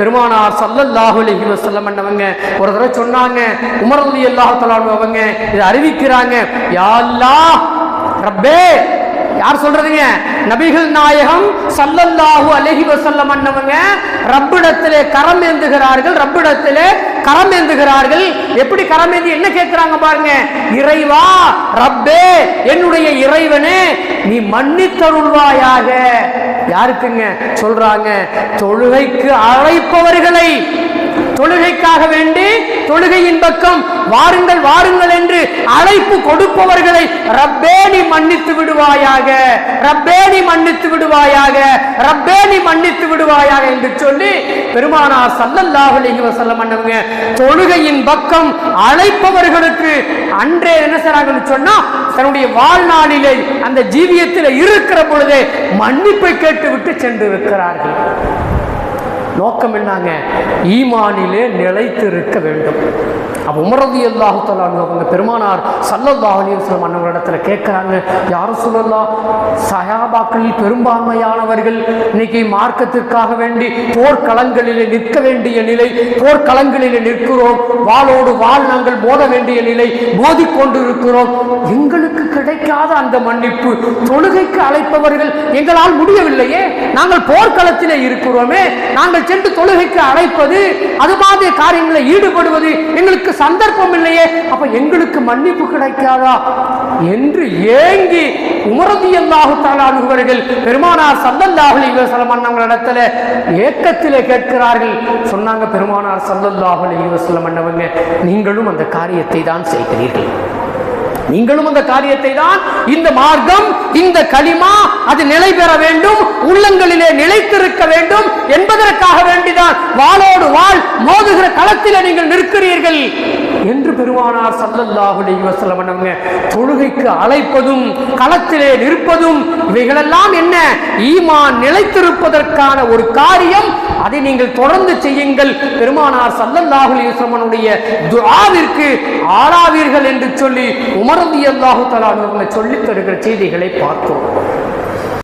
பெருமானார் சல்லல்லாஹு அலைஹி வஸல்லம் அண்ணவங்க ஒரு தடவை சொன்னாங்க உமர் ரலியல்லாஹு அவங்க இதை அறிவிக்கிறாங்க. யா அல்லாஹ் ரப்பே! யார் சொல்றதுங்க? நபிகள் நாயகம் சல்லல்லாஹு அலஹி வஸல்லம் அண்ணவங்க ரப்பிடத்திலே கரம் ஏந்துகிறார்கள் ரப்பிடத்திலே கரம் ஏந்துகிறார்கள். எப்படி கரம் ஏந்தி என்ன கேட்கிறாங்க பாருங்க? இறைவா ரப்பே என்னுடைய இறைவனே நீ மன்னித்தருள்வாயாக. யாருக்குங்க? சொல்றாங்க தொழுகைக்கு அழைப்பவர்களை. தொழுகைக்காக வேண்டி தொழுகையின் பக்கம் வாருங்கள் வாருங்கள் என்று அழைப்பு கொடுப்பவர்களை ரப்பேனி மன்னித்து விடுவாயாக ரப்பேனி மன்னித்து விடுவாயாக ரப்பேனி மன்னித்து விடுவாயாக என்று சொல்லி பெருமானார் சல்லல்லாஹு அலைஹி வஸல்லம் அண்ணவங்க தொழுகையின் பக்கம் அழைப்பவர்களுக்கு அன்றே என்ன செய்றாங்கன்னு சொன்னா தன்னுடைய வாழ்நாளிலே அந்த ஜீவியத்தில் இருக்கிற பொழுதே மன்னிப்பை கேட்டுவிட்டு சென்று இருக்கிறார்கள். நோக்கம் என்னாங்க ஈமானிலே நிலைத்திருக்க வேண்டும். அப்போ உமரது அல்லாஹு அவங்க பெருமானார் சல்லல்லாஹு அலைஹி வஸல்லம் கேட்குறாங்க யாரும் சொல்லலாம் சயாபாக்களில் பெரும்பான்மையானவர்கள் இன்னைக்கு மார்க்கத்திற்காக வேண்டி போர்க்களங்களிலே நிற்க வேண்டிய நிலை போர்க்களங்களிலே நிற்கிறோம் வாளோடு வாள் நாங்கள் மோத வேண்டிய நிலை மோதிக்கொண்டு இருக்கிறோம் எங்களுக்கு கிடைக்காத அந்த மன்னிப்பு. தொழுகைக்கு அழைப்பவர்கள் எங்களால் முடியவில்லையே. நாங்கள் போர்க்களத்திலே இருக்கிறோமே. நாங்கள் சென்று தொழுகைக்கு அழைப்பது அது மாதிரி காரியங்களை ஈடுபடுவது எங்களுக்கு சந்தர்ப்பம் இல்லையே. அப்ப எங்களுக்கு மன்னிப்பு கிடைக்காதா? என்று ஏங்கி உமரதி அல்லாஹு தாலானுவர்கள் பெருமானார் சல்லல்லாஹு அலைஹி வஸல்லம் அண்ணவங்களிடத்துல ஏக்கத்திலே கேட்கிறார்கள். சொன்னாங்க பெருமானார் சல்லல்லாஹு அலைஹி அண்ணவங்க நீங்களும் அந்த காரியத்தை தான் செய்கிறீர்கள். நீங்களும் அந்த காரியத்தை தான் இந்த மார்க்கம் இந்த களிமா அது நிலை பெற வேண்டும் உள்ளங்களிலே நிலைத்திருக்க வேண்டும் என்பதற்காக வேண்டிதான். வாளோடு வாள் மோதுகிற களத்திலே நீங்கள் நிற்கிறீர்கள். என்று பெருமானார் சல்லல்லாஹு அலைஹி அவங்க தொழுகைக்கு அழைப்பதும் களத்திலே நிற்பதும் இவைகளெல்லாம் என்ன? ஈமான் நிலைத்திருப்பதற்கான ஒரு காரியம். அதை நீங்கள் தொடர்ந்து செய்யுங்கள். பெருமானார் சல்லல்லாஹு அலைஹி துஆவிற்கு ஆளாவீர்கள் என்று சொல்லி உமரதி அல்லாஹு தஆலா சொல்லித் தருகிற செய்திகளை பார்த்தோம்.